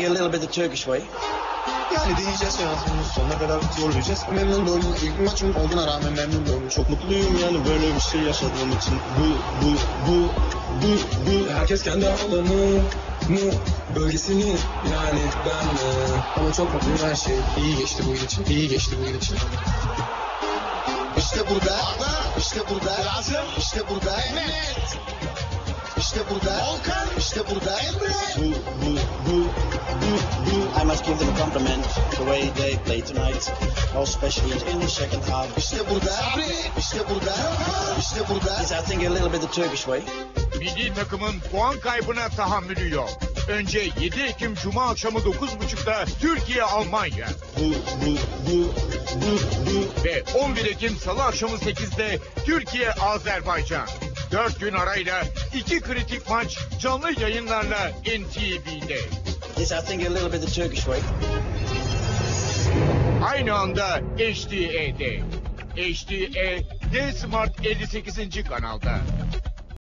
A little bit the Turkish way. Yani deneyeceğiz hayatımın sonuna kadar zorlayacağız. Memnun değilim. İlk maçım olduğuna rağmen memnun değilim. Çok mutluyum yani böyle bir şey yaşadığım için. Bu, bu, bu, bu, bu. Herkes kendi alanı mu bölgesini yani ben e, ama çok mutluyum her şey iyi geçti bu yıl için iyi geçti bu yıl için İşte burada, işte burada, işte burada, evet. İşte burada, Volkan, işte burada, Emre. bu must give them a compliment the way they played tonight, most especially in the second half. İşte burada, işte burada, işte burada. It's, I think, a little bit the Turkish way. Milli takımın puan kaybına tahammülü yok. Önce 7 Ekim Cuma akşamı 9.30'da Türkiye-Almanya bu bu bu bu bu ve 11 Ekim Salı akşamı 8'de Türkiye-Azerbaycan. 4 gün arayla iki kritik maç canlı yayınlarla NTV'de. It's, I think, a little bit the Turkish way. Aynı anda HD'de. HDE D Smart 58. kanalda.